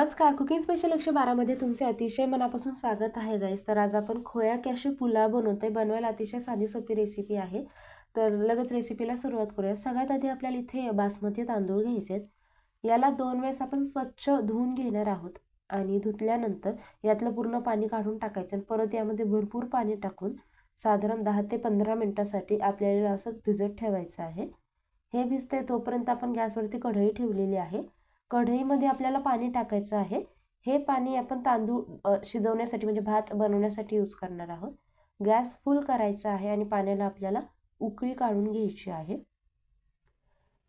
नमस्कार. Cooking special एकशे बारामध्ये तुमचे अतिशय मनापासून स्वागत आहे गाईस तर आज आपण खोया कॅशे पुलाव बनवते बनवायला अतिशय साधी सोपी रेसिपी आहे. तर लगेच रेसिपीला सुरुवात करूया. सगळ्यात आधी आपल्याला इथे बासमती तांदूळ घ्यायचे आहेत. याला दोन वेळेस आपण स्वच्छ धुवून घेणार आहोत आणि धुतल्यानंतर यातलं पूर्ण पाणी काढून टाकायचं आणि परत यामध्ये भरपूर पाणी टाकून साधारण दहा ते पंधरा मिनटासाठी आपल्याला असंच भिजत ठेवायचं आहे. हे भिजते तोपर्यंत आपण गॅसवरती कढई ठेवलेली आहे. कढईमध्ये आपल्याला पाणी टाकायचं आहे. हे पाणी आपण तांदूळ शिजवण्यासाठी म्हणजे भात बनवण्यासाठी यूज करणार आहोत. गॅस फुल करायचा आहे आणि पाण्याला आपल्याला उकळी काढून घ्यायची आहे.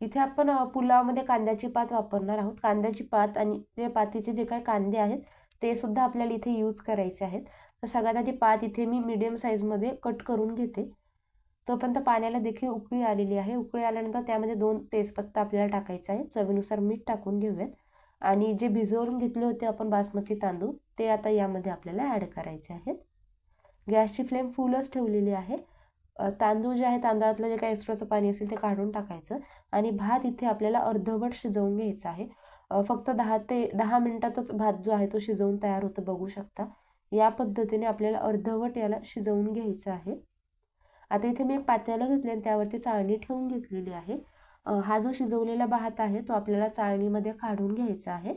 इथे आपण पुलावमध्ये कांद्याची पात वापरणार आहोत. कांद्याची पात आणि ते पातीचे जे काही कांदे आहेत ते सुद्धा आपल्याला इथे यूज करायचे आहेत. तर सगळ्यात आधी पात इथे मी मीडियम साईजमध्ये कट करून घेते. तोपर्यंत पाण्याला देखील उकळी आलेली आहे. उकळी आल्यानंतर त्यामध्ये दोन तेजपत्ता आपल्याला टाकायचा आहे चवीनुसार मीठ टाकून घेऊयात. आणि जे भिजवून घेतले होते आपण बासमती तांदूळ ते आता यामध्ये आपल्याला ॲड करायचे आहेत. गॅसची फ्लेम फुलच ठेवलेली आहे. तांदूळ जे आहे तांदळातलं जे काही एक्स्ट्राचं पाणी असेल ते काढून टाकायचं. आणि भात इथे आपल्याला अर्धवट शिजवून घ्यायचा आहे. फक्त दहा ते दहा मिनटातच भात जो आहे तो शिजवून तयार होतो बघू शकता. या पद्धतीने आपल्याला अर्धवट याला शिजवून घ्यायचं आहे. आता इथे मी एक पातेलं घेतले आणि त्यावरती चाळणी ठेवून घेतलेली आहे. हा जो शिजवलेला भात आहे तो आपल्याला चाळणीमध्ये काढून घ्यायचा आहे.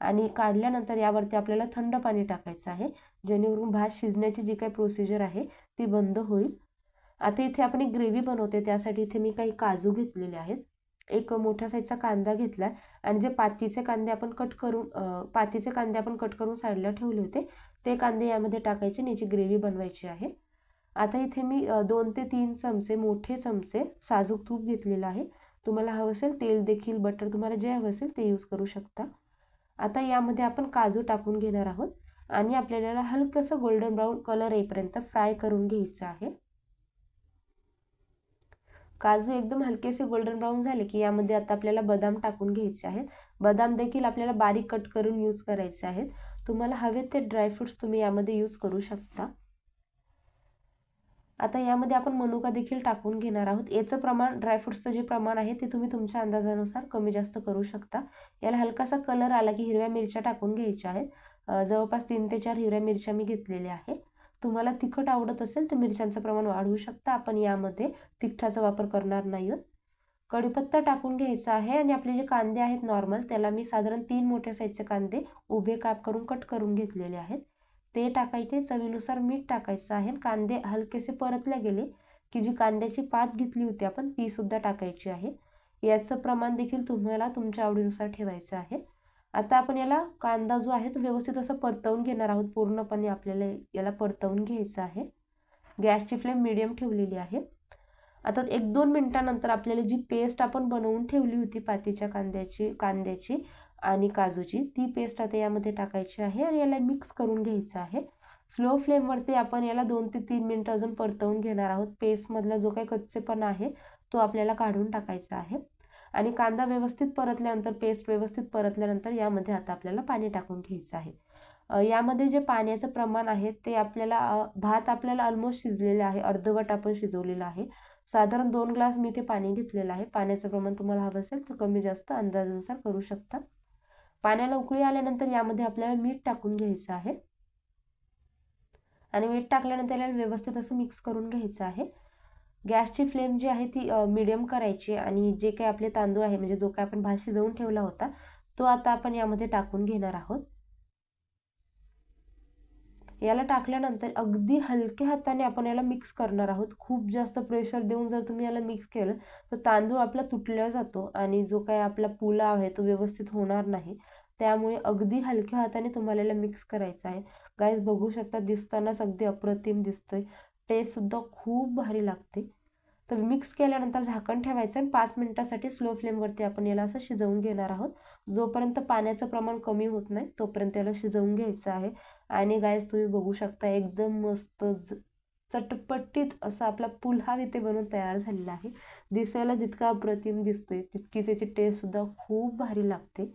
आणि काढल्यानंतर यावरती आपल्याला थंड पाणी टाकायचं आहे जेणेकरून भात शिजण्याची जी काही प्रोसिजर आहे ती बंद होईल. आता इथे आपण एक ग्रेव्ही बनवते त्यासाठी इथे मी काही काजू घेतलेले आहेत. एक मोठ्या साईजचा कांदा घेतला आणि जे पातीचे कांदे आपण कट करून पातीचे कांदे आपण कट करून साईडला ठेवले होते ते कांदे यामध्ये टाकायचे आणि याची ग्रेव्ही बनवायची आहे. आता इथे मी दोन ते तीन चमचे मोठे चमचे साजूक तूप घेतलेलं आहे. तुम्हाला हवं असेल तेल देखील बटर तुम्हाला जे हवं असेल ते यूज करू शकता. आता यामध्ये आपण काजू टाकून घेणार आहोत आणि आपल्याला हलकंसं गोल्डन ब्राऊन कलर येईपर्यंत फ्राय करून घ्यायचं आहे. काजू एकदम हलकेसे गोल्डन ब्राऊन झाले की यामध्ये आता आपल्याला बदाम टाकून घ्यायचे आहेत. बदाम देखील आपल्याला बारीक कट करून यूज करायचे आहेत. तुम्हाला हवे ते ड्रायफ्रुट्स तुम्ही यामध्ये यूज करू शकता. आता यामध्ये आपण मनुका देखील टाकून घेणार आहोत. याचं प्रमाण ड्रायफ्रुट्सचं जे प्रमाण आहे ते तुम्ही तुमच्या अंदाजानुसार कमी जास्त करू शकता. याला हलकासा कलर आला की हिरव्या मिरच्या टाकून घ्यायच्या आहेत. जवळपास तीन ते चार हिरव्या मिरच्या मी घेतलेल्या आहे तुम्हाला तिखट आवडत असेल तर मिरच्यांचं प्रमाण वाढवू शकता. आपण यामध्ये तिखटाचा वापर करणार नाही आहोत. कढीपत्ता टाकून घ्यायचा आहे आणि आपले जे कांदे आहेत नॉर्मल त्याला मी साधारण तीन मोठ्या साईजचे कांदे उभे काप करून कट करून घेतलेले आहेत. ते टाकायचे चवीनुसार मीठ टाकायचं आहे. कांदे हलकेसे परतले गेले की जी कांद्याची पात घेतली होती आपण ती सुद्धा टाकायची आहे. याचं प्रमाण देखील तुम्हाला तुमच्या आवडीनुसार ठेवायचं आहे. आता आपण याला कांदा जो आहे तो व्यवस्थित असं परतवून घेणार आहोत. पूर्णपणे आपल्याला याला परतवून घ्यायचं आहे. गॅसची फ्लेम मिडियम ठेवलेली आहे. आता एक दोन मिनटानंतर आपल्याला जी पेस्ट आपण बनवून ठेवली होती पातीच्या कांद्याची कांद्याची आणि काजूची. ती पेस्ट आता यामध्ये टाकायची आहे आणि याला मिक्स करून घ्यायचं आहे. स्लो फ्लेमवरती आपण याला दोन ते तीन मिनटं अजून परतवून घेणार आहोत. पेस्टमधला जो काही कच्चेपणा आहे तो आपल्याला काढून टाकायचा आहे. आणि कांदा व्यवस्थित परतल्यानंतर पेस्ट व्यवस्थित परतल्यानंतर यामध्ये आता आपल्याला पाणी टाकून घ्यायचं आहे. यामध्ये जे पाण्याचं प्रमाण आहे ते आपल्याला भात आपल्याला ऑलमोस्ट शिजलेले आहे. अर्धवट आपण शिजवलेलं आहे. साधारण दोन ग्लास मी ते पाणी घेतलेलं आहे. पाण्याचं प्रमाण तुम्हाला हवं असेल तर कमी जास्त अंदाजानुसार करू शकता. पाण्याला उकळी आल्यानंतर यामध्ये आपल्याला मीठ टाकून घ्यायचं आहे. आणि मीठ टाकल्यानंतर याला व्यवस्थित असं मिक्स करून घ्यायचं आहे. गॅसची फ्लेम जी आहे ती मिडियम करायची आणि जे काही आपले तांदूळ आहे म्हणजे जो काही आपण भात शिजवून ठेवला होता तो आता आपण यामध्ये टाकून घेणार आहोत. याला टाकल्यानंतर अगदी हलक्या हाताने आपण याला मिक्स करणार आहोत. खूप जास्त प्रेशर देऊन जर तुम्ही याला मिक्स केलं तर तांदूळ आपला तुटला जातो आणि जो काही आपला पुलाव आहे तो व्यवस्थित होणार नाही. त्यामुळे अगदी हलक्या हाताने तुम्हाला याला मिक्स करायचं आहे. गाईज बघू शकता दिसतानाच अगदी अप्रतिम दिसतोय. टेस्टसुद्धा खूप भारी लागते. तर मिक्स केल्यानंतर झाकण ठेवायचं आणि पाच मिनटासाठी स्लो फ्लेमवरती आपण याला असं शिजवून घेणार आहोत. जोपर्यंत पाण्याचं प्रमाण कमी होत नाही तोपर्यंत याला शिजवून घ्यायचं आहे. आणि गायस तुम्ही बघू शकता एकदम मस्त चटपटीत असा आपला पुल्हा इथे बनवून तयार झालेला आहे. दिसायला जितका अप्रतिम दिसतोय तितकी त्याची टेस्टसुद्धा खूप भारी लागते.